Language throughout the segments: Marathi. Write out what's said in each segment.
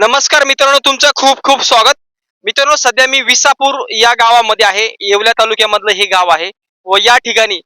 नमस्कार मित्रांनो तुमचं खूप खूप स्वागत. मित्रांनो सध्या मी विसापूर या गावामध्ये आहे. येवल्या तालुक्यामधलं हे गाव आहे व या ठिकाणी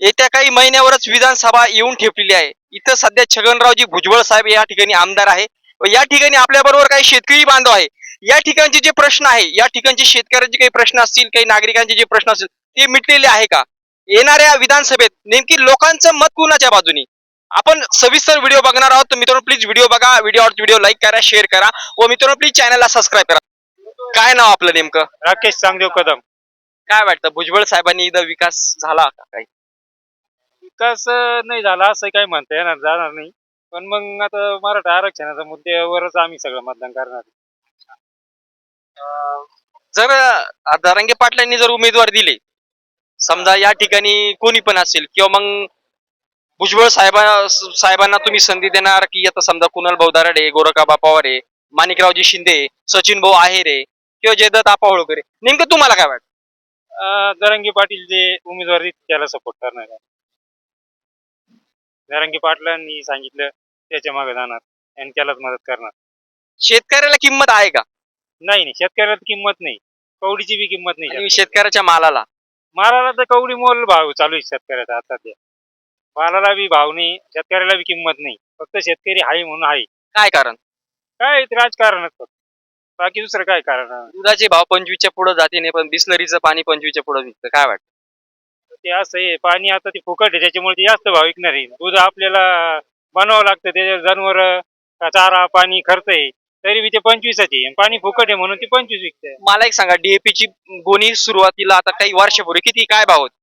येत्या काही महिन्यावरच विधानसभा येऊन ठेपलेली आहे. इथं सध्या छगनरावजी भुजबळ साहेब या ठिकाणी आमदार आहे व या ठिकाणी आपल्याबरोबर काही शेतकरी बांधव आहे. या ठिकाणचे जे प्रश्न आहे या ठिकाणचे शेतकऱ्यांचे काही प्रश्न असतील काही नागरिकांचे जे प्रश्न असतील ते मिटलेले आहे का? येणाऱ्या विधानसभेत नेमकी लोकांचं मत कुणाच्या बाजूनी? आपण सविस्तर व्हिडिओ बघणार आहोत. तर मित्रांनो प्लीज व्हिडिओ बघा. व्हिडिओ व्हिडिओ लाईक करा शेअर करा. व मित्रांनो प्लीज चॅनलला सबस्क्राईब करा. काय नाव आपलं नेमकं? राकेश चांगदेव कदम. काय वाटतं? भुजबळ साहेबांनी इथं विकास झाला का काही? विकास नाही झाला असं काही म्हणता येणार जाणार नाही. पण मग आता मराठा आरक्षणाच्या मुद्द्यावरच आम्ही सगळं मतदान करणार. जर अं, धरंगे पाटलांनी जर उमेदवार दिले समजा या ठिकाणी कोणी पण असेल किंवा मग भुजबळ साहेबा साहेबांना तुम्ही संधी देणार की आता समजा कुणाल भाऊ दराडे गोरखाबा पवार माणिकरावजी शिंदे सचिन भाऊ आहेरे किंवा जयदत्त आपा होळकर आहे. नेमकं तुम्हाला काय वाटतं? अं, जरांगे पाटील जे उमेदवार त्याला सपोर्ट करणार आहे. जरांगे पाटलांनी सांगितलं त्याच्यामागे जाणार आणि त्यालाच मदत करणार. शेतकऱ्याला किंमत आहे का? नाही नाही. शेतकऱ्याला तर किंमत नाही. कवडीची बी किंमत नाही आणि. शेतकऱ्याच्या मालाला? मालाला तर कवडी मोल भाव चालू आहे शेतकऱ्याचा आता सध्या. मालाला बी भाव नाही शेतकऱ्याला बी किंमत नाही. फक्त शेतकरी आहे म्हणून आहे काय कारण? काय ते राजकारणच फक्त. बाकी दुसरं काय कारण? आहे? दुधाचे भाव पंचवीसच्या पुढे जाते नाही पण बिस्लरीचं पाणी पंचवीसच्या पुढे विकतं. काय वाटतं? ते असं आहे पाणी आता ते फुकट आहे त्याच्यामुळे ते जास्त भाव विकणार आहे. दूध आपल्याला बनवावं लागतं त्याच्या जनावर चारा पाणी खर्च आहे. तरी बी ते पंचवीसच आहे. पाणी फुकट आहे म्हणून ते पंचवीस विकते मला एक सांगा डीएपी ची गोणी सुरुवातीला आता काही वर्षापूर्वी किती काय भाव होते?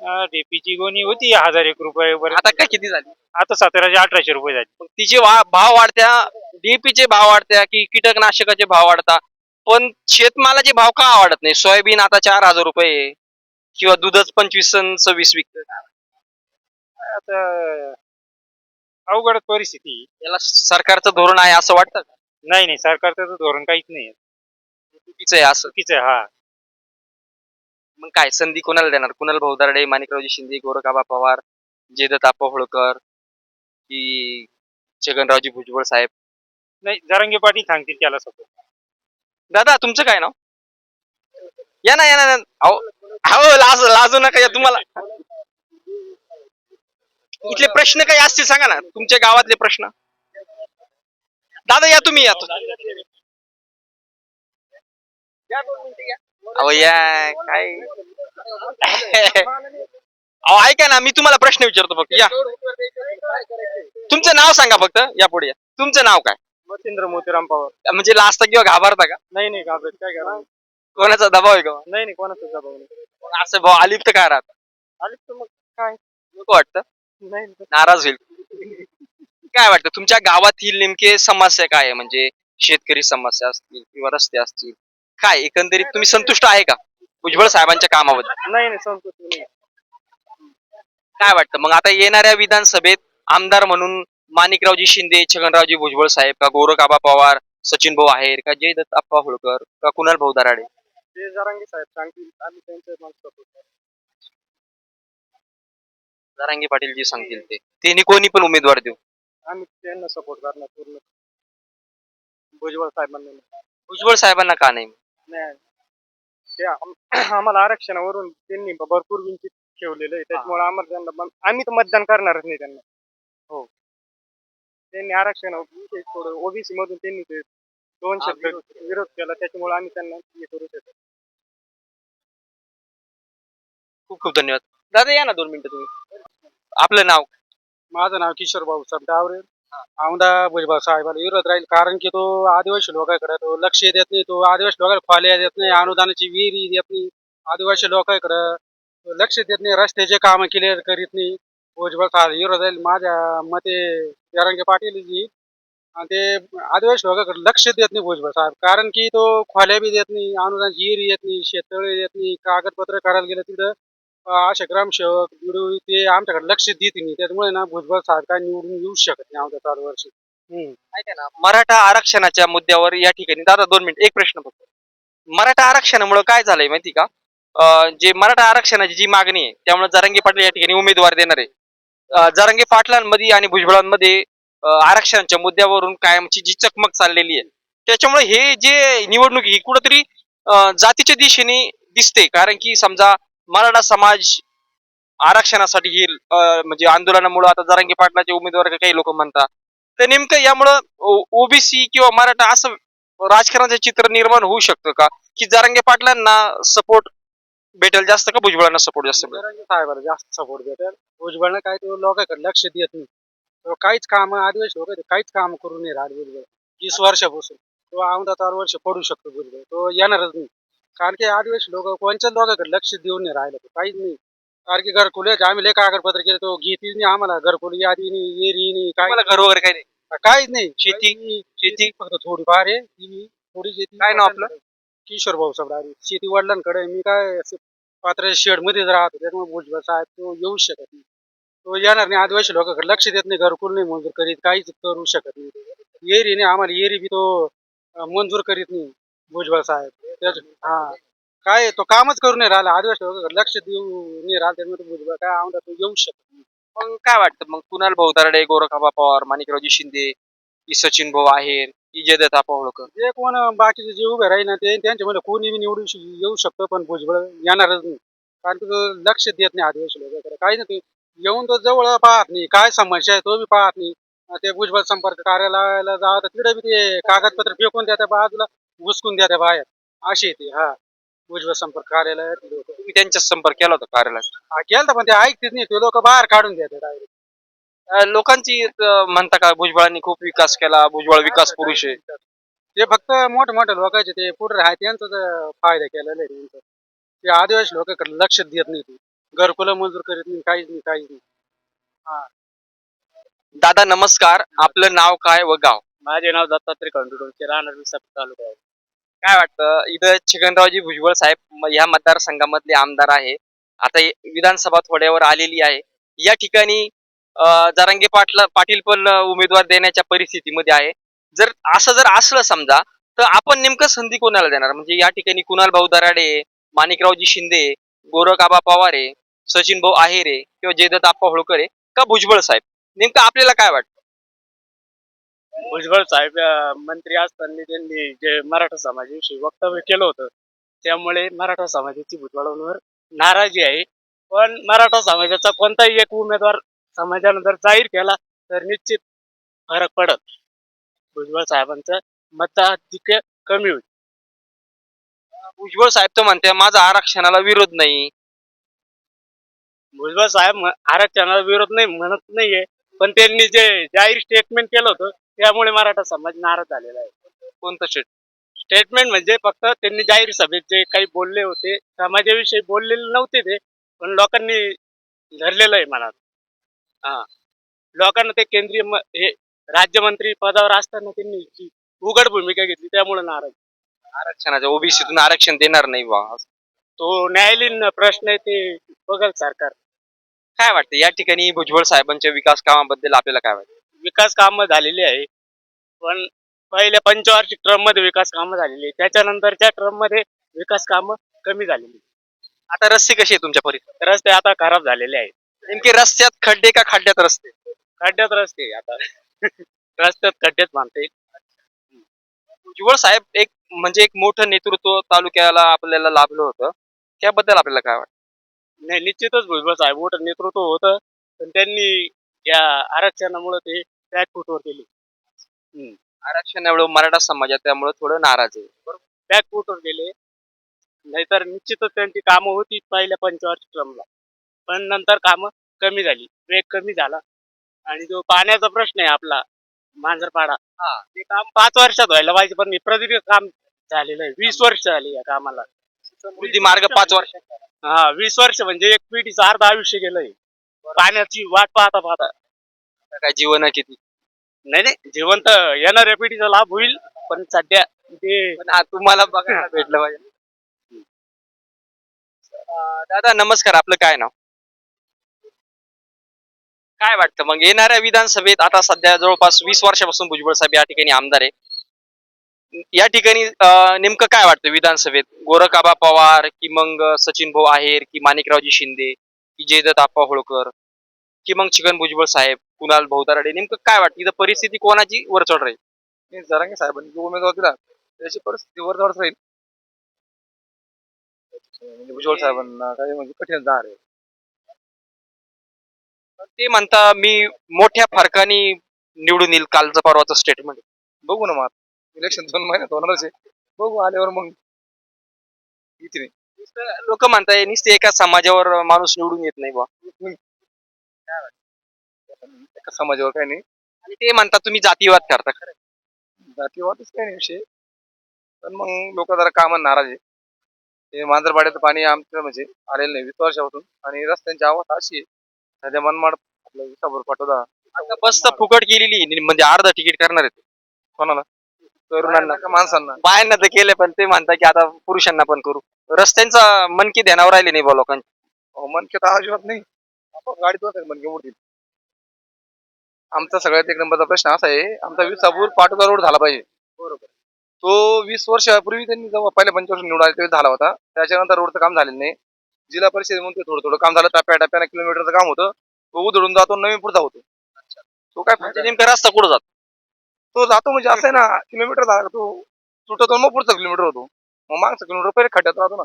डीपीची गोणी होती हजार एक रुपये आता काय किती झाली आता सतराशे अठराशे रुपये झाली तिचे वा- भाव वाढत्या DAP चे भाव वाढत्या की कीटकनाशकाचे भाव वाढता पण शेतमालाचे भाव का वाढत नाही सोयाबीन आता चार हजार रुपये आहे. किंवा दूधच पंचवीस अन सव्वीस विकत आता अवघड परिस्थिती. याला सरकारचं धोरण आहे असं वाटतं का? नाही नाही सरकारचं तर धोरण काहीच नाही. चुकीचं आहे असं चुकीचं आहे हा मग काय? संधी कोणाला देणार? कुणाल भाऊदारडे माणिकरावजी शिंदे गोरखाबा पवार जयदत्त आप्पा होळकर की छगनरावजी भुजबळ साहेब? नाही जरांगे पाटील सांगतील त्याला सपोर्ट दादा तुमचं काय नाव? या ना या ना या ना. अहो अहो, लाज लाजू नका या तुम्हाला. इथले प्रश्न काही असतील सांगा ना. तुमच्या गावातले प्रश्न. दादा या तुम्ही या. अहो या काय? अहो ऐका ना मी तुम्हाला प्रश्न विचारतो फक्त या. तुमचं नाव सांगा फक्त या पुढे या. तुमचं नाव काय? मच्छिंद्र मोतीराम पवार. म्हणजे लाजता किंवा घाबरता का? नाही नाही घाबरत काय करा कोणाचा दबाव आहे का? नाही नाही कोणाचा दबाव नाही. असं भाऊ अलिप्त काय राहत? तर मग काय? नको वाटतं. नाही नाराज होईल. काय वाटतं तुमच्या गावातील नेमके समस्या काय आहे? म्हणजे शेतकरी समस्या असतील किंवा रस्ते असतील काय एकंदरीत तुम्ही संतुष्ट आहे का? भुजबळ साहेबांच्या कामाबद्दल. नाही नाही संतोष नाही. काय वाटतं? मग आता येणाऱ्या विधानसभेत आमदार म्हणून माणिकरावजी शिंदे छगनरावजी भुजबळ साहेब का गोरखाबा पवार सचिन भाऊ आहेर का जयदत्त आप्पा होळकर का कुणाल भाऊ दराडे? जे जरांगे साहेब सांगतील. आम्ही त्यांच्या माणसं पाटील जी सांगतील ते. त्यांनी कोणी पण उमेदवार देऊ? आम्ही त्यांना सपोर्ट करणार पूर्ण. भुजबळ साहेबांना भुजबळ साहेबांना का नाही? नाही. ते आम- आम्हाला आरक्षणावरून त्यांनी भरपूर वंचित ठेवलेलं आहे. त्याच्यामुळे आम्हाला त्यांना आम्ही तर मतदान करणारच नाही त्यांना. हो. त्यांनी आरक्षण थोडं ओबीसी मधून त्यांनी ते दोन हा, शब्द विरोध केला. त्याच्यामुळे आम्ही त्यांना हे करू शकतो खूप खूप धन्यवाद. दादा या ना दोन मिनिटं तुम्ही. आपलं नाव? माझं नाव किशोर भाऊ डावरे औंधा भुजबळ साहेबाला विरोध राहील कारण की तो आदिवासी लोकांकडे तो लक्ष देत नाही तो आदिवासी लोकांना खोल्या देत नाही अनुदानाची विहिरी देत नाही. आदिवासी लोकांकडे लक्ष देत नाही रस्त्याचे काम क्लिअर करीत नाही. भुजबळ साहेब विरोध राहील. माझ्या मते जरांगे पाटील जी आणि ते आदिवासी लोकांकडे लक्ष देत नाही भुजबळ साहेब. कारण की तो खोल्या बी देत नाही अनुदानाची विहिरी येत नाही शेततळे देत नाही कागदपत्र करायला गेलं तिथं असे ग्रामसेवक बिडू ते आमच्याकडे लक्ष देत नाही. त्याच्यामुळे ना भुजबळ काय निवडून येऊ शकत नाही आमच्या चार वर्षी. हम्म. ऐका ना मराठा आरक्षणाच्या मुद्द्यावर या ठिकाणी दादा दोन मिनिट एक प्रश्न फक्त. मराठा आरक्षणामुळे काय झालंय माहिती का? अं, जे मराठा आरक्षणाची जी मागणी आहे त्यामुळे जरांगे पाटील या ठिकाणी उमेदवार देणार आहे. अं, जरांगे पाटलांमध्ये आणि भुजबळांमध्ये अं, आरक्षणाच्या मुद्द्यावरून कायमची जी चकमक चाललेली आहे त्याच्यामुळे हे जे निवडणूक ही कुठंतरी अं, जातीच्या दिशेने दिसते. कारण की समजा मराठा समाज आरक्षणासाठी ही म्हणजे आंदोलनामुळे आता जरांगी पाटलाचे उमेदवार काही लोक म्हणतात. तर नेमकं यामुळं ओबीसी किंवा मराठा असं राजकारणाचं चित्र निर्माण होऊ शकतं का? की जरांगे पाटलांना सपोर्ट भेटेल जास्त का भुजबळांना सपोर्ट जास्त भेटेल? जरांगे जास्त सपोर्ट भेटेल. भुजबळांना काय लोकांकडे लक्ष देत नाही. काहीच काम आदिवासी लोक काहीच काम करून नाही राहत भुजबळ वीस वर्षापासून तो औंधा चार वर्ष पडू शकतो भुजबळ. तो येणारच नाही. कारण की आदिवासी लोक कोणत्याच लोकांकडे लक्ष देऊन नाही राहिलं. काहीच नाही. कारण की घरकुल आम्ही लय कागदपत्र केले तो घेतीच नाही आम्हाला. घरकुल यादी नाही येरी नाही काय तुम्हाला घर वगैरे काही नाही? काहीच नाही. शेती? शेती फक्त थोडीफार आहे. ती थोडी शेती. काय नाव आपलं? किशोर भाऊ सबडारी शेती वडिलांकडे मी काय पात्र शेड मध्येच राहतो. त्यामुळे भुजबळ साहेब तो येऊ शकत नाही. तो येणार नाही. आदिवासी लोकांकडे लक्ष देत नाही. घरकुल नाही मंजूर करीत. काहीच करू शकत नाही. येरी नाही. आम्हाला येरी बी तो मंजूर करीत नाही. भुजबळ साहेब. त्याच हा. काय तो कामच करून नाही राहिला. आदिवासी लोकांकडे लक्ष देऊ नाही राहिला त्यामुळे तो भुजबळ काय आमदा तो येऊ शकत नाही. मग काय वाटतं? मग कुणाल भाऊ दराडे गोरखाबा पवार माणिकरावजी शिंदे की सचिन भाऊ आहेर की जयदत्त होळकर जे कोण बाकीचे जे उभे राहील ना ते त्यांच्यामध्ये कोणी बी निवडून श- येऊ शकतो पण भुजबळ येणारच नाही. कारण की तो लक्ष देत नाही आदिवासी लोकांकडे. काही नाही ते येऊन तो जवळ पाहत नाही. काय समस्या आहे तो बी पाहत नाही. ते भुजबळ संपर्क कार्यालयाला जा तर तिकडे बी ते कागदपत्र फेकून द्या त्या बाजूला. घुसकून द्या त्या बाहेर. अशी आहे ते हा. भुजबळ संपर्क कार्यालयात लोक. तुम्ही त्यांच्या संपर्क केला होता कार्यालयात? केलं पण ते ऐकतेच नाही. ते लोक बाहेर काढून द्या डायरेक्ट अं, लोकांची अं, म्हणता का भुजबळांनी खूप विकास केला भुजबळ विकास पुरुष आहे. ते फक्त मोठे मोठे लोकांचे ते पुढे आहे त्यांचाच फायदा केलेला आहे त्यांचा. ते आदिवासी लोकांकडे लक्ष देत नाही ते. घरकुलं मंजूर करीत नाही काहीच नाही काहीच नाही. दादा नमस्कार. आपलं नाव काय व गाव? माझे नाव दत्तात्रय कंडुडोचे राहणार विसाप तालुका आहे काय वाटतं? इथं छगनरावजी भुजबळ साहेब या मतदारसंघामधले आमदार आहे. आता विधानसभा थोड्यावर आलेली आहे. या ठिकाणी जारंगे पाटला पाटील पण उमेदवार देण्याच्या परिस्थितीमध्ये आहे. जर असं जर असलं समजा तर आपण नेमकं संधी कोणाला देणार? म्हणजे या ठिकाणी कुणाल भाऊ दराडे माणिकरावजी शिंदे गोरखाबा पवार सचिन भाऊ आहेरे किंवा जयदत्त आप्पा होळकर का भुजबळ साहेब? नेमकं आपल्याला काय वाटतं? भुजबळ साहेब मंत्री असताना त्यांनी जे मराठा समाजाविषयी वक्तव्य केलं होतं त्यामुळे मराठा समाजाची भुजबळांवर नाराजी आहे. पण मराठा समाजाचा कोणताही एक उमेदवार समाजानं जर जाहीर केला तर निश्चित फरक पडत. भुजबळ साहेबांचं मताधिक्य कमी होईल. भुजबळ साहेब तर म्हणते माझा आरक्षणाला विरोध नाही. भुजबळ साहेब आरक्षणाला विरोध नाही म्हणत नाहीये पण त्यांनी जे जाहीर स्टेटमेंट केलं होतं त्यामुळे मराठा समाज नाराज झालेला आहे. कोणतं शेट स्टेटमेंट म्हणजे फक्त त्यांनी जाहीर सभेत जे काही बोलले होते समाजाविषयी बोललेले नव्हते ते पण लोकांनी धरलेलं आहे मनात. हा. लोकांना ते केंद्रीय हे राज्यमंत्री पदावर असताना त्यांनी जी उघड भूमिका घेतली त्यामुळे नाराज. आरक्षणाच्या ओबीसीतून आरक्षण देणार नाही बा तो न्यायालयीन प्रश्न आहे ते बघल सरकार. काय वाटतं? या ठिकाणी भुजबळ साहेबांच्या विकास कामाबद्दल आपल्याला काय वाटतं? विकास कामं झालेली आहे. पण पहिल्या पंचवार्षिक ट्रममध्ये विकास कामं झालेली आहे त्याच्यानंतरच्या ट्रममध्ये विकास कामं कमी झालेली आता रस्ते कसे आहे तुमच्या परिसरात? रस्ते आता खराब झालेले आहेत. नेमके रस्त्यात खड्डे का खड्ड्यात रस्ते? खड्ड्यात रस्ते आता. रस्त्यात खड्ड्यात बांधते. भुजबळ साहेब एक म्हणजे एक मोठं नेतृत्व तालुक्याला आपल्याला लाभलं होतं. त्याबद्दल आपल्याला काय वाटतं? नाही निश्चितच भुजबळ साहेब मोठं नेतृत्व होतं. पण त्यांनी या आरक्षणामुळे ते बॅक फुटवर गेले आरक्षणामुळे मराठा समाजात त्यामुळे थोडं नाराज आहे. बॅक फुटवर गेले. नाहीतर निश्चितच त्यांची कामं होती पहिल्या पंचवार्षिक क्रमला पण नंतर कामं कमी झाली. वेग कमी झाला. आणि जो पाण्याचा प्रश्न आहे आपला मांजरपाडा. ते काम पाच वर्षात व्हायला पाहिजे पण प्रदीर्घ काम झालेलं आहे. वीस वर्ष झाली या कामाला. मार्ग पाच वर्ष. हा वीस वर्ष म्हणजे एक पिढीचं अर्ध आयुष्य गेलंय. पाण्याची वाट पाहता पाहता काय जीवन आहे किती? नाही नाही जिवंत येणाऱ्या पिढीचा लाभ होईल पण सध्या ते पण आ- तुम्हाला बघायला भेटलं पाहिजे. अं, दादा नमस्कार आपलं काय नाव? काय वाटतं मग? येणाऱ्या विधानसभेत आता सध्या जवळपास वीस वर्षापासून भुजबळ साहेब या ठिकाणी आमदार आहे. या ठिकाणी अं, नेमकं काय वाटतं विधानसभेत? गोरखाबा पवार की मग सचिन भाऊ आहेर की माणिकरावजी शिंदे? जयदत्त आप्पा होळकर की मग छगन भुजबळ साहेब कुणाल भोवताराडे नेमकं काय वाटतं? इथं परिस्थिती कोणाची वरचढ राहील? नाही जरांगे साहेबांनी जो उमेदवार दिला त्याची परिस्थिती वरच राहील. म्हणजे भुजबळ साहेबांना काही म्हणजे कठीण जाणार आहे. ते म्हणता मी मोठ्या फरकाने निवडून येईल कालचं परवाचं स्टेटमेंट बघू ना मग इलेक्शन दोन महिन्यात होणारच आहे. बघू आल्यावर मग. किती नाही. लोक म्हणताय नुसते एका समाजावर माणूस निवडून येत नाही बा. एका समाजावर काही नाही. आणि ते म्हणतात तुम्ही जातीवाद करता. खरं जातीवादच काही नाही विषय. पण मग लोक जरा कामात नाराज आहे. ते मांजरपाड्याचं पाणी आमचं म्हणजे आलेलं नाही वीस वर्षापासून. आणि रस्त्यांची अवस्था अशी आहे. सध्या मनमाड आपलं विसापूर पाठवता आता बस तर फुकट केलेली आहे, म्हणजे अर्ध तिकीट करणार आहेत. कोणाला? तरुणांना. का माणसांना? बायांना तर केले पण ते म्हणतात की आता पुरुषांना पण करू. रस्त्यांचा मनकी ध्यानावर राहिले नाही बा लोकांच्या अहो, मनके तर अजिबात नाही. आपण गाडीत बसायचं मनके मोडतील आमचा सगळ्यात एक नंबरचा प्रश्न असा आहे आमचा विसापूर पाटोदा रोड झाला पाहिजे. बरोबर. तो वीस वर्षापूर्वी त्यांनी जेव्हा पहिल्या पंचवर्ष निवडून आले तेव्हा झाला होता. त्याच्यानंतर रोडचं काम झालेलं नाही. जिल्हा परिषद म्हणून थोडं थोडं काम झालं टप्प्या टप्प्यानं किलोमीटरचं काम होतं. तो उधळून जातो नवीन पुढचा होतो. तो काय म्हणजे नेमका रस्ता कुठं जातो? तो जातो म्हणजे असं आहे ना किलोमीटर झाला तो तुटतो मग पुढचा किलोमीटर होतो. मग मागचा किलोमीटर पहिले खड्ड्यात राहतो ना.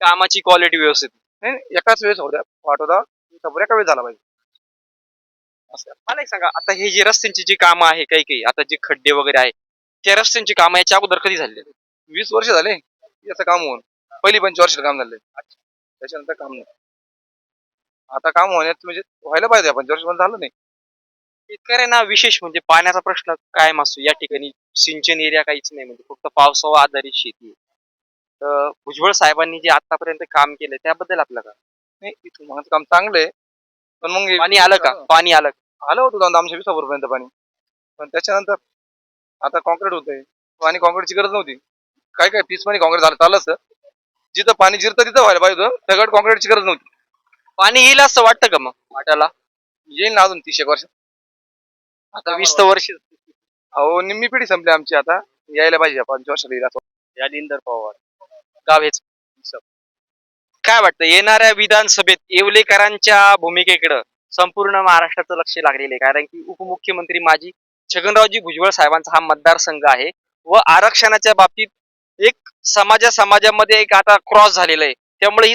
कामाची क्वालिटी व्यवस्थित. नाही नाही, एकाच वेळेस होत्या पाठवता विसापूर एका वेळेस झाला पाहिजे. असं मला एक सांगा आता हे जे रस्त्यांची जी कामं आहे काही काही आता जे खड्डे वगैरे आहे त्या रस्त्यांची कामं याच्या अगोदर कधी झाली वीस वर्ष झाले याचं काम होऊन. पहिली पंचवर्षाचं काम झालंय त्याच्यानंतर काम नाही. आता काम होण्यात म्हणजे व्हायला पाहिजे पंचवर्ष पण झालं नाही. शेतकऱ्यांना विशेष म्हणजे पाण्याचा प्रश्न कायम असतो. या ठिकाणी सिंचन एरिया काहीच नाही. म्हणजे फक्त पावसावर आधारित शेती. तर भुजबळ साहेबांनी जे आतापर्यंत काम केलं त्याबद्दल आपलं का नाही इथून काम चांगलं आहे पण मग हे- पाणी आलं का? पाणी आलं का? आलं होतं दोनदा आमच्या विसापूरपर्यंत पाणी. पण त्याच्यानंतर आता कॉन्क्रीट होतंय. पाणी कॉन्क्रीटची गरज नव्हती. काय काय पीस पाणी कॉन्क्रीट झालं चाललं असतं. जिथं पाणी जिरतं तिथं व्हायला पाहिजे होतं. कॉन्क्रीटची गरज नव्हती. पाणी येईल असं वाटतं का मग? वाट्याला. येईल ना अजून तीस एक वर्ष आता वीस तर वर्ष. अहो निम्मी पिढी संपली आमची आता. यायला पाहिजे पंच वर्ष येईल असं पवार. गाव हेच. काय वाटतं येणाऱ्या विधानसभेत येवलेकरांच्या भूमिकेकडं संपूर्ण महाराष्ट्राचं लक्ष लागलेलं आहे. कारण की उपमुख्यमंत्री माजी छगनरावजी भुजबळ साहेबांचा हा मतदारसंघ आहे व आरक्षणाच्या बाबतीत एक समाजा समाजामध्ये एक आता क्रॉस झालेला आहे. त्यामुळे ही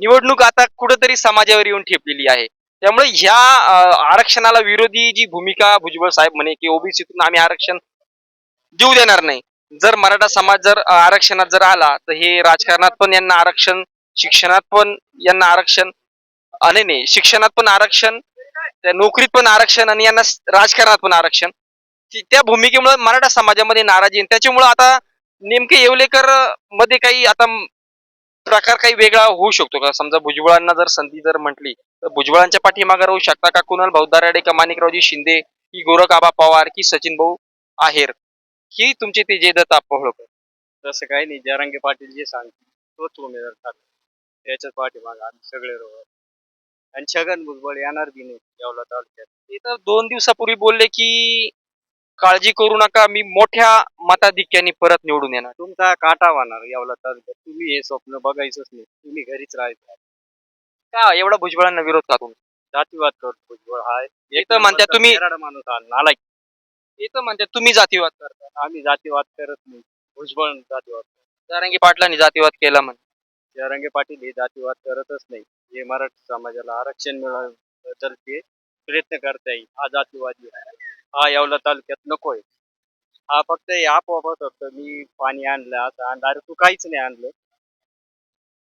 निवडणूक आता कुठेतरी समाजावर येऊन ठेपलेली आहे. त्यामुळे ह्या आरक्षणाला विरोधी जी भूमिका भुजबळ साहेब म्हणे की ओबीसीतून आम्ही आरक्षण देऊ देणार नाही. जर मराठा समाज जर आरक्षणात जर आला तर हे राजकारणात पण यांना आरक्षण शिक्षणात पण यांना आरक्षण आणि नाही नाही शिक्षणात पण आरक्षण त्या नोकरीत पण आरक्षण आणि यांना राजकारणात पण आरक्षण. त्या भूमिकेमुळे मराठा समाजामध्ये नाराजी त्याच्यामुळे आता नेमके येवलेकरमध्ये काही आता प्रकार काही वेगळा होऊ शकतो का? समजा भुजबळांना जर संधी जर म्हटली तर भुजबळांच्या पाठीमागे राहू शकता का? कुणाल भाऊ दराडे का माणिकरावजी शिंदे की गोरख आबा पवार की सचिन भाऊ आहेर? ही तुमचे ते जे दत्त पहोळकर तसं काही नाही. जरांगे पाटील जे सांगतील तोच उमेदवार ठरला त्याच्याच पाठीमागे आम्ही सगळे रोड आणि छगन भुजबळ येणार बी नाही येवला तालुक्यात. ते तर दोन दिवसापूर्वी बोलले की काळजी करू नका मी मोठ्या मताधिक्याने परत निवडून येणार. तुमचा काटा वाहणार येवला तालुक्यात तुम्ही हे स्वप्न बघायचंच नाही. तुम्ही घरीच राहायचं. का एवढा भुजबळांना विरोध का तुम्ही? जातीवाद करतो भुजबळ हा एक तर म्हणत्या तुम्ही- येणारा माणूस हा नालायक. ते तर म्हणतात तुम्ही जातीवाद करता. आम्ही जातीवाद करत नाही. भुजबळ जातीवाद. जारंगी पाटलांनी जातीवाद केला म्हणे. जरांगे पाटील हे जातीवाद करतच नाही. हे मराठी समाजाला आरक्षण मिळावं ते प्रयत्न करता येईल हा जातीवादी आहे. हा येवला तालुक्यात नकोय. हा फक्त हे आपोआपच होतं. मी पाणी आणलं असं आणलं अरे तू काहीच नाही आणलं.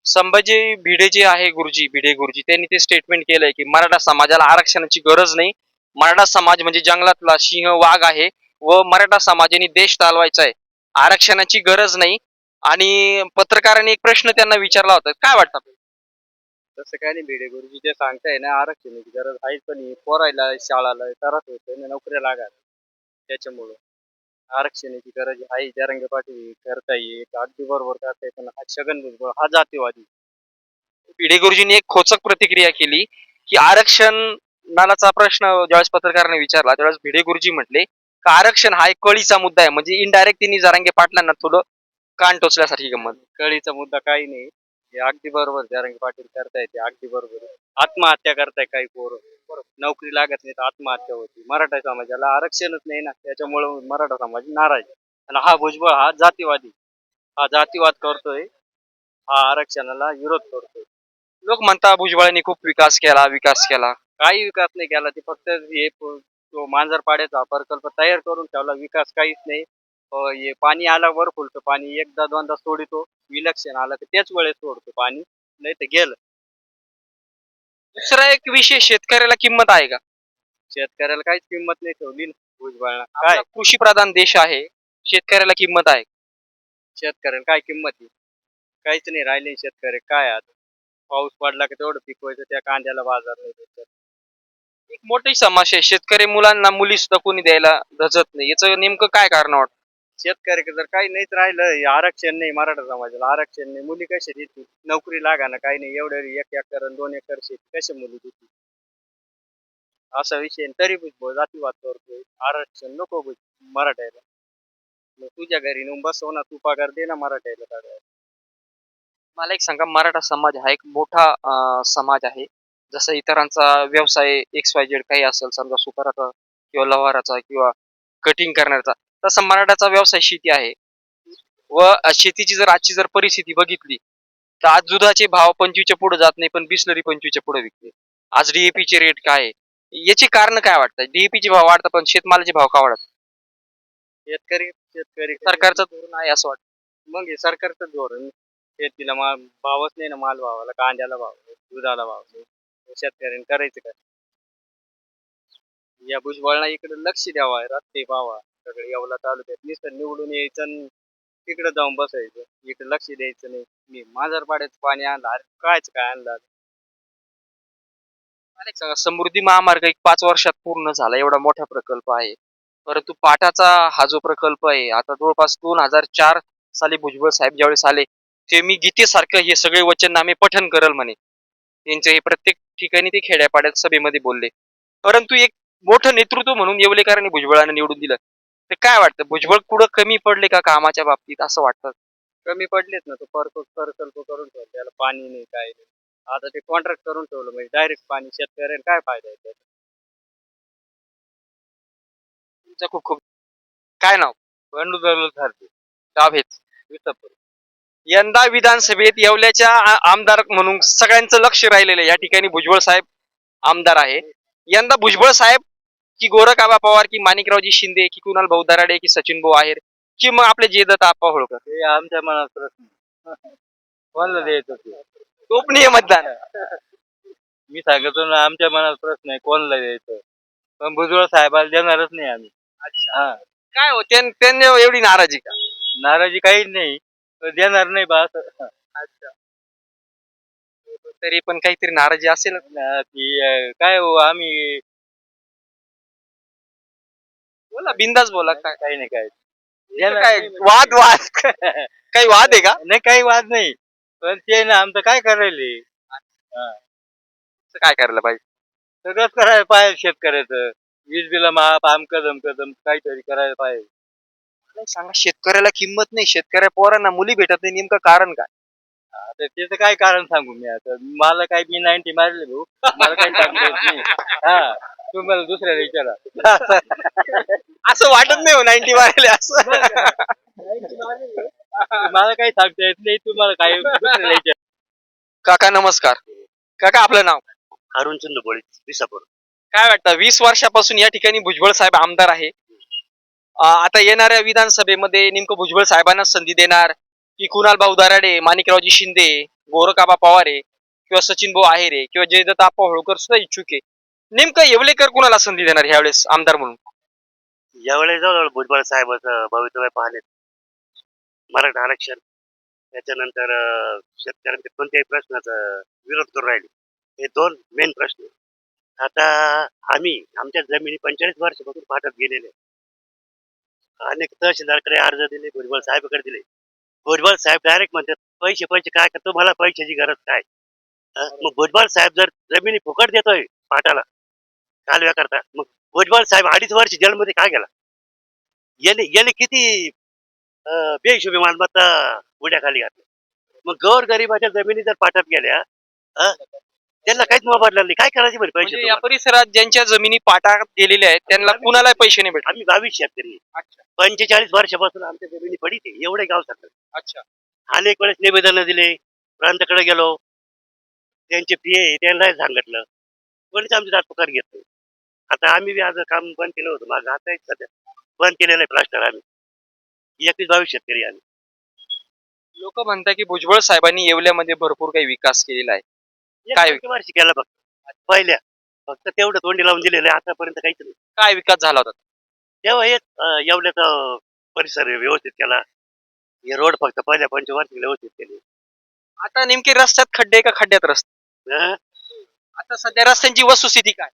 संभाजी भिडे जे आहे गुरुजी भिडे गुरुजी त्यांनी ते स्टेटमेंट केलंय की मराठा समाजाला आरक्षणाची गरज नाही. मराठा समाज म्हणजे जंगलातला सिंह वाघ आहे व मराठा समाजाने देश चालवायचा आहे. आरक्षणाची गरज नाही. आणि पत्रकारांनी एक प्रश्न त्यांना विचारला होता. काय वाटतं तसं काय नाही भिडे गुरुजी जे सांगताय ना आरक्षणाची गरज आहे पण ही पोरायला शाळाला त्रास होतोय ना नोकऱ्या लागायला. त्याच्यामुळं आरक्षणाची गरज आहे. जरंगे पाटील करता येईल अगदी बरोबर करता पण हा छगन भुजबळ हा जातीवादी. भिडे गुरुजींनी एक खोचक प्रतिक्रिया केली की आरक्षणाचा प्रश्न ज्यावेळेस पत्रकाराने विचारला त्यावेळेस भिडे गुरुजी म्हटले का आरक्षण हा एक कळीचा मुद्दा आहे? म्हणजे इनडायरेक्ट त्यांनी जरांगे पाटलांना थोडं कान टोचल्यासारखी गंमत. कळीचा मुद्दा काही नाही. हे अगदी बरोबर जरांगे पाटील करताय ते अगदी बरोबर. आहे. आत्महत्या करताय काही पोरं. नोकरी लागत नाही तर आत्महत्या होती. मराठा समाजाला आरक्षणच नाही ना. त्याच्यामुळे मराठा समाज नाराज आहे. आणि हा भुजबळ हा जातीवादी. हा जातीवाद करतोय. हा आरक्षणाला विरोध करतोय. लोक म्हणतात भुजबळांनी खूप विकास केला विकास केला. काही विकास नाही केला. ते फक्त हे प- तो मांजरपाड्याचा प्रकल्प तयार करून ठेवला. विकास काहीच नाही. हे पाणी आल्यावर फुलतं. पाणी एकदा दोनदा सोडितो इलेक्शन आलं तर त्याच वेळेस सोडतो पाणी. नाही तर गेलं. दुसरा एक विषय शेतकऱ्याला किंमत आहे का? शेतकऱ्याला काहीच किंमत नाही ठेवली ना. भुजबळला काय काय? कृषी प्रधान देश आहे. शेतकऱ्याला किंमत आहे. शेतकऱ्याला काय किंमत आहे? काहीच नाही राहिले शेतकरी. काय आता? पाऊस पडला की तेवढं पिकवायचं त्या कांद्याला बाजार नाही भेटत. एक मोठी समस्या आहे. शेतकरी मुलांना मुली सुद्धा कोणी द्यायला धजत नाही. याचं नेमकं काय कारण वाटतं? शेतकरी जर काही नाहीच राहिलं हे आरक्षण नाही मराठा समाजाला आरक्षण नाही. मुली कशी देतील? नोकरी लागा ना काही नाही. एवढे एक एकर आणि दोन एकर शेती कशा मुली देतील? असा विषय तरी बुजबो जातीवाद करतोय. आरक्षण नको बुज मराठ्याला. मग तुझ्या घरी नेऊन बसव ना. तू पगार दे ना मराठ्याला काढायला मला एक सांगा मराठा समाज हा एक मोठा अं, समाज आहे. जसं इतरांचा व्यवसाय एक्स वाय झेड काही असेल समजा सुताराचा किंवा लवाराचा किंवा कटिंग करण्याचा. तसा मराठाचा व्यवसाय शेती आहे. व शेतीची जर आजची जर परिस्थिती बघितली तर आज दुधाचे भाव पंचवीसच्या पुढे जात नाही पण बिसलरी पंचवीसच्या पुढे विकते. आज DAP चे रेट काय आहे? याची कारण काय वाटतं DAP चे भाव वाढतात पण शेतमालाचे भाव का वाढत शेतकरी शेतकरी सरकारचं धोरण आहे असं वाटतं. मग हे सरकारचं धोरण शेतीला माल भावच नाही ना माल भावाला कांद्याला भाव नाही, दुधाला भाव. नाही शेतकऱ्यांनी करायचं काय? या भुजबळला इकडे लक्ष द्यावा रस्ते पावा सगळे येवला तालुक्यात नुसतं निवडून यायचं आणि तिकडे जाऊन बसायचं. इकडे लक्ष द्यायचं नाही. मी माझर पाड्याचं पाणी आणलं. अरे कायच काय आणलं? मला एक सांगा समृद्धी महामार्ग एक पाच वर्षात पूर्ण झाला. एवढा मोठा प्रकल्प आहे. परंतु पाटाचा हा जो प्रकल्प आहे आता जवळपास दोन हजार चार साली भुजबळ साहेब ज्यावेळेस आले ते मी गीतेसारखं हे सगळे वचन आम्ही पठन करल म्हणे. त्यांचे हे प्रत्येक ठिकाणी ते खेड्यापाड्यात सभेमध्ये बोलले. परंतु एक मोठं नेतृत्व म्हणून येवलेकरांनी भुजबळाने निवडून दिलं. ते काय वाटतं? भुजबळ कुठं कमी पडले का कामाच्या बाबतीत? असं वाटतं? कमी पडलेत ना तो प्रकल्प प्रकल्प करून ठेवला. त्याला पाणी नाही काय नाही. आता ते कॉन्ट्रॅक्ट करून ठेवलं म्हणजे डायरेक्ट पाणी शेतकऱ्याला काय फायदा आहे त्याचा? तुमचं खूप खूप काय नाव? बंडू ठरते गाव हेच. यंदा विधानसभेत येवल्याच्या आ- आमदार म्हणून सगळ्यांचं लक्ष राहिलेलं आहे. या ठिकाणी भुजबळ साहेब आमदार आहे. यंदा भुजबळ साहेब की गोरख आबा पवार की माणिकरावजी शिंदे की कुणाल भाऊ दराडे की सचिन भाऊ आहेर की मग आपले जयदत्त आप्पा होळकर. हे आमच्या मनात प्रश्न कोणाला द्यायचं ते? गोपनीय मतदान. मी सांगतो ना आमच्या मनात प्रश्न आहे कोणाला द्यायचं? पण भुजबळ साहेबाला देणारच नाही आम्ही. हा. काय हो त्यां- त्यांनी एवढी नाराजी का? नाराजी काहीच नाही देणार नाही बा असं. तरी पण काहीतरी नाराजी असेल ना, की अं, काय हो आम्ही बोला बिंदास बोला काय? काही नाही काय इथं काय वाद वाद. काही वाद आहे का? नाही काही वाद नाही. पण ते ना आमचं काय करायले? काय करायला पाहिजे? सगळंच करायला पाहिजे शेतकऱ्याचं. वीज बिल माफ आमकं दम काहीतरी करायला पाहिजे. सांगा शेतकऱ्याला किंमत नाही. शेतकऱ्या पोरांना मुली भेटत नाही. नेमकं कारण काय? आता त्याचं काय कारण सांगू मी आता? मला काय मी नाईन्टी मारले भाऊ. मला काही सांगता येत नाही. हा. तुम्हाला दुसऱ्याला विचारा. असं वाटत नाही हो नाईन्टी मारले असं. मला काही सांगता येत नाही तुम्हाला काही दुसऱ्याला विचारा. काका नमस्कार. काका आपलं नाव? अरुण चंद्रपोळी विसापूर. काय वाटतं वीस वर्षापासून या ठिकाणी भुजबळ साहेब आमदार आहे. अं, आता येणाऱ्या विधानसभेमध्ये नेमकं भुजबळ साहेबांना संधी देणार की कुणाल भाऊ दराडे माणिकरावजी शिंदे गोरखाबा पवारे किंवा सचिन भाऊ आहेरे किंवा जयदत्त आप्पा होळकर सुद्धा इच्छुक आहे. नेमकं येवलेकर कुणाला संधी देणार ह्यावेळेस आमदार म्हणून? यावेळेस जवळजवळ भुजबळ साहेबाचं भवितव्य पाहले मराठा आरक्षण त्याच्यानंतर अं, शेतकऱ्यांच्या कोणत्याही प्रश्नाचा विरोध करून राहिले. हे दोन मेन प्रश्न आता आम्ही आमच्या जमिनी पंचेचाळीस वर्षापासून पाठत गेलेले आहे. अनेक तहसीलदारकडे अर्ज दिले भुजबळ साहेबाकडे दिले. भुजबळ साहेब डायरेक्ट म्हणतात पैसे पैसे काय? करतो मला पैशाची गरज काय? अं, मग भुजबळ साहेब जर जमिनी फुकट देतोय पाटाला कालव्या करता. मग भुजबळ साहेब अडीच वर्ष जेलमध्ये काय गेला? गेले गेले किती बेहिशोबी मालमत्ता उड्या खाली घातल्या मग गौर गरिबाच्या जमिनी जर पाठात गेल्या त्यांना काहीच मोबदला नाही. काय करायचे बरं पैसे म्हणजे या? परिसरात ज्यांच्या जमिनी पाटात गेलेल्या आहेत त्यांना कुणाला पैसे नाही भेटत. आम्ही बावीस शेतकरी अच्छा. पंचेचाळीस वर्षापासून आमच्या जमिनी पडित आहे. एवढे गाव सगळं अच्छा. अनेक वेळेस निवेदन दिले प्रांताकडे गेलो. त्यांचे पीए त्यांना सांगितलं. कोणीच आमची दाटपुकार घेत नाही. आता आम्ही बी आज काम बंद केलं होतं. माझं आता एक सध्या बंद केलेलं आहे प्लास्टर आम्ही. एकवीस बावीस शेतकरी आम्ही. लोक म्हणतात की भुजबळ साहेबांनी येवल्यामध्ये भरपूर काही विकास केलेला आहे. काय? वर्षी केलं फक्त. पहिल्या. फक्त तेवढं तोंडी लावून दिलेलं आहे. आतापर्यंत काहीच नाही. काय विकास झाला होता? तेव्हा एक एवढ्याचा परिसर व्यवस्थित केला. हे रोड फक्त पहिल्या पंचवार्षिक व्यवस्थित केले. आता नेमके रस्त्यात खड्डे का खड्ड्यात रस्ते? आता सध्या रस्त्यांची वस्तुस्थिती काय?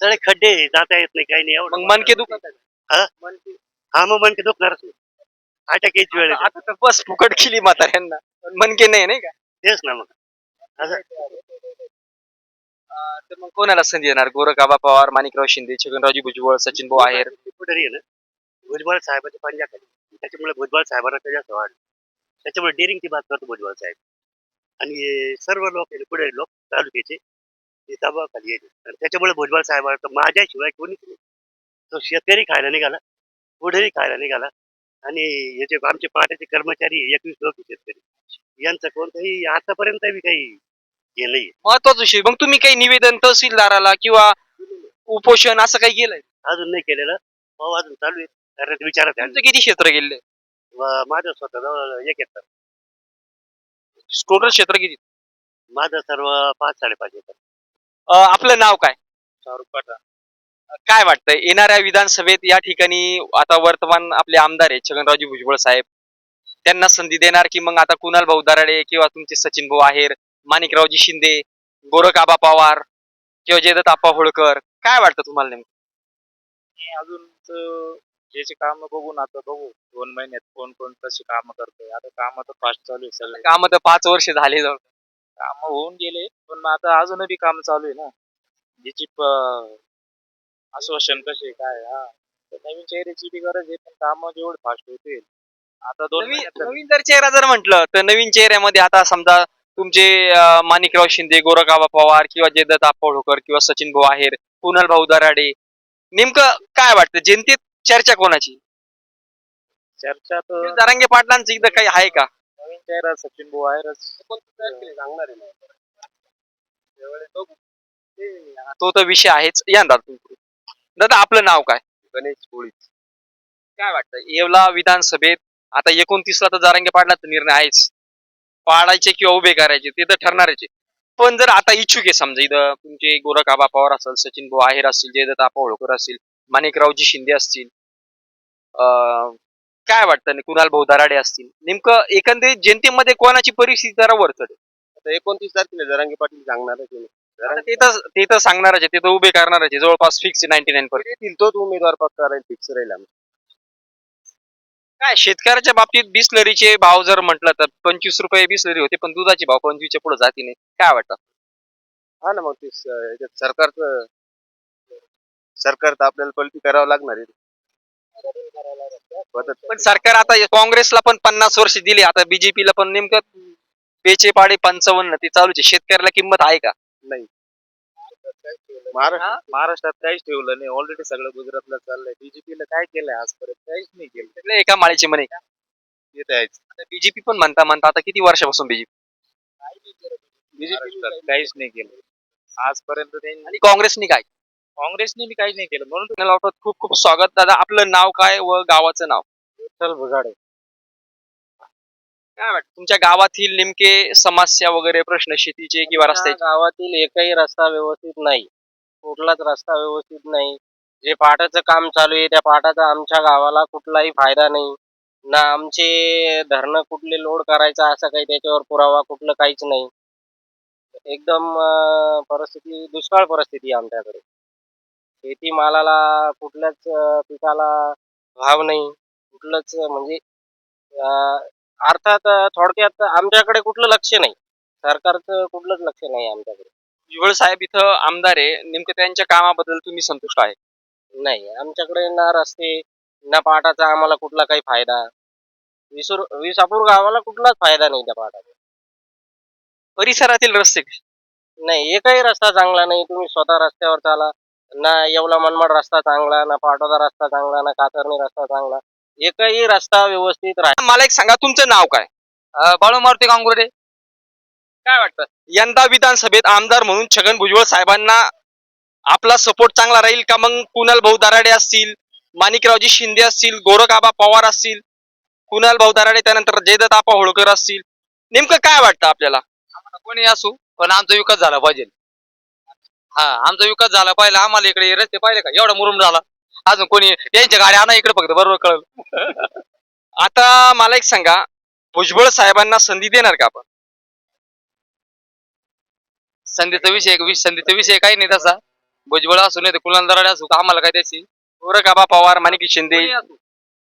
सगळे खड्डे आहे, जाता येत नाही काही नाही एवढं मग मनके दुखत आहे हा? मनके. हा मग मनके दुखणारच नाही अटॅक यायची वेळ आता येते. आता तर बस फुकट केली म्हाताऱ्यांना. पण मनके नाही नाही का? तेच ना मग. असं अं, तर मग कोणाला संधी देणार गोरखाबा पवार माणिकराव शिंदे छगनरावजी भुजबळ सचिन भाऊ आहेर? कुठेही आहे ना? भुजबळ साहेबाच्या पंजाखाली त्याच्यामुळे भुजबळ साहेबांना ते जास्त वाढ. त्याच्यामुळे डेअरिंगची बात करतो भुजबळ साहेब. आणि सर्व लोक पुढे लोक तालुक्याचे ते दबावाखाली आणि त्याच्यामुळे भुजबळ साहेबांना माझ्याशिवाय कोणीच नाही. तो शेतकरी खायला निघाला. पुढेही खायला निघाला. आणि याचे आमचे पाट्याचे कर्मचारी एकवीस लोक शेतकरी. यांचं कोणतंही आतापर्यंत काही हे नाही महत्त्वाचा विषय. मग तुम्ही काही निवेदन तहसीलदाराला किंवा उपोषण असं काही केलंय? अजून नाही केलेलं. भाऊ अजून चालू आहे कारण विचारत आहे तुमचं किती क्षेत्र गेले? माझं स्वतः जवळ एक एकर टोटल क्षेत्र किती? माझं सर्व पाच साडेपाच एकर आपलं नाव काय? शाहरुख पठाण. काय वाटतंय? येणाऱ्या विधानसभेत या ठिकाणी आता वर्तमान आपले आमदार आहेत छगनरावजी भुजबळ साहेब. त्यांना संधी देणार की मग आता कुणाल भाऊ दराडे किंवा तुमचे सचिन भाऊ आहेर माणिकरावजी शिंदे गोरख आबा पवार किंवा जयदत्त आप्पा होळकर काय वाटतं तुम्हाला नेमकं? अजून ज्याचे काम बघून आता बघू. दोन महिन्यात कोण कोण कशी काम करतोय. आता काम तर फास्ट चालू आहे सगळे. काम तर पाच वर्ष झाले जाऊन काम होऊन गेले पण मग आता अजूनही बी काम चालू आहे ना. ज्याची आश्वासन कसे काय हा. तर नवीन चेहऱ्याची बी गरज आहे पण काम जेवढे फास्ट होतील आता दोन नवीन महिन्यात नवीन जर चेहरा जर म्हटलं तर नवीन चेहऱ्यामध्ये आता समजा तुमचे अं, माणिकराव शिंदे गोरखाबा पवार किंवा जयदत्त आप्पा होळकर किंवा सचिन भाऊ आहेर कुणाल भाऊ दराडे नेमकं काय वाटतं? जनतेत चर्चा कोणाची? चर्चा तर जरांगे पाटलांचं इथं काही आहे का? सचिन भाऊ आहेरच सांगणार तो तर विषय आहेच. या ना दादा तुम्ही. दादा आपलं नाव काय? गणेश कोळी. काय वाटतं? येवला विधानसभेत आता एकोणतीसला तर जारांगे पाटलाचा निर्णय आहेच. पाडायचे किंवा उभे करायचे ते तर ठरणारच आहे. पण जर आता इच्छुक आहे समजा इथं तुमचे गोरख आबा पवार असेल सचिन भाऊ आहेर असतील जयदत्त होळकर असतील माणिकरावजी शिंदे असतील अं, काय वाटतं? नाही कुणाल भाऊ दराडे असतील. नेमकं एकंदरीत जनतेमध्ये कोणाची परिस्थिती जरा वरचढ आहे? आता एकोणतीस तारखेला जरांगे पाटील. आता ते तर ते तर सांगणारच आहे. ते तर उभे करणारच आहे. जवळपास फिक्स नाईन्टी नाईन पर्यंत तोच उमेदवार पक्का राहील फिक्स राहील. काय शेतकऱ्याच्या बाबतीत बिसलरीचे भाव जर म्हटलं तर पंचवीस रुपये बिसलरी होते पण दुधाचे भाव पंचवीसच्या पुढे जाती नाही काय वाटतं? हा ना मग ते सरकारचं सरकार तर आपल्याला पलटी करावं लागणार आहे. पण सरकार आता काँग्रेसला पण पन्नास वर्ष दिली. आता बीजेपीला पण नेमकं बेचे पाडे पंचावन्न ते चालूच आहे. शेतकऱ्याला किंमत आहे का? नाही. महाराष्ट्र महाराष्ट्रात काहीच ठेवलं नाही. ऑलरेडी सगळं गुजरातला चाललंय. बीजेपीला काय केलंय आजपर्यंत? काहीच नाही केलं सगळे एका माळीचे म्हणे? का येत आहे बीजेपी पण म्हणता म्हणता आता किती वर्षापासून बीजेपी बीजेपी काहीच नाही केलं आजपर्यंत त्यांनी आणि काँग्रेसनी काय? काँग्रेसने बी काहीच नाही केलं. म्हणून तुम्हाला वाटतं खूप खूप स्वागत. दादा आपलं नाव काय व गावाचं नाव? विठ्ठल भुजाडे काय वाटतं? तुमच्या गावातील नेमके समस्या वगैरे प्रश्न शेतीचे किंवा रस्त्याचे? गावातील एकही रस्ता व्यवस्थित नाही. कुठलाच रस्ता व्यवस्थित नाही. जे पाटाचं काम चालू आहे त्या पाटाचा आमच्या गावाला कुठलाही फायदा नाही. ना आमचे धरणं कुठले लोड करायचं असं काही त्याच्यावर पुरावा कुठलं काहीच नाही. एकदम अं, परिस्थिती दुष्काळ परिस्थिती आहे आमच्याकडे. शेतीमालाला कुठल्याच अं, पिकाला भाव नाही. कुठलंच म्हणजे अर्थात थोडक्यात आमच्याकडे कुठलं लक्ष नाही. सरकारचं कुठलंच लक्ष नाही आमच्याकडे. भुजबळ साहेब इथं आमदार आहे. नेमकं त्यांच्या कामाबद्दल तुम्ही संतुष्ट आहे? नाही. आमच्याकडे ना रस्ते ना पाटाचा आम्हाला कुठला काही फायदा. विसुर विसापूर गावाला कुठलाच फायदा नाही त्या पाटाचा. परिसरातील रस्ते? नाही एकही रस्ता चांगला नाही. तुम्ही स्वतः रस्त्यावर चाला. ना येवला मनमाड रस्ता चांगला ना पाटोदा रस्ता चांगला ना कातरणी रस्ता चांगला. एकही रस्ता व्यवस्थित राह मला एक सांगा तुमचं नाव काय? बाळू मारुती गांगुर्डे. काय वाटतं? यंदा विधानसभेत आमदार म्हणून छगन भुजबळ साहेबांना आपला सपोर्ट चांगला राहील का? मग कुणाल भाऊ दराडे असतील माणिकरावजी शिंदे असतील गोरखाबा पवार असतील कुणाल भाऊ दराडे त्यानंतर जयदत्त आपा होळकर असतील. नेमकं काय वाटतं आपल्याला? कोणी असू पण आमचा विकास झाला पाहिजे. हा आमचा विकास झाला पाहिजे आम्हाला इकडे रस्ते पाहिले का? एवढा मुरुम झाला. अजून कोणी यांच्या गाड्या आणा इकडे फक्त बरोबर कळलं. आता मला एक सांगा भुजबळ साहेबांना संधी देणार का आपण? संधीचा विषय विष- संधीचा विषय काही नाही तसा. भुजबळ असू नाही कुणाल दराडे असू का? आम्हाला काय त्याची गोरखाबा पवार माणिक शिंदे.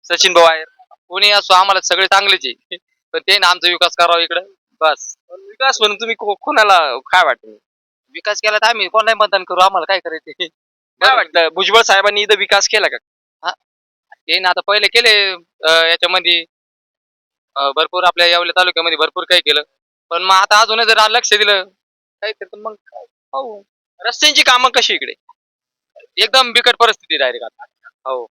सचिन आहेत कोणी असो आम्हाला सगळे चांगलेच आहे. पण ते ना आमचा विकास करावा इकडे. बस. विकास म्हणून तुम्ही को- कोणाला काय वाटतं? विकास केला तर आम्ही कोणालाही मतदान करू आम्हाला काय करायचे काय वाटतं? भुजबळ साहेबांनी इथं विकास केला का? ते ना आता पहिले केले अं, याच्यामध्ये अं, भरपूर आपल्या यावल्या तालुक्यामध्ये भरपूर काही केलं. पण मग आता अजूनही जर लक्ष दिलं काही तर मग काय? पाहू रस्त्यांची कामं कशी इकडे? एकदम बिकट परिस्थिती डायरेक्ट आता. हो.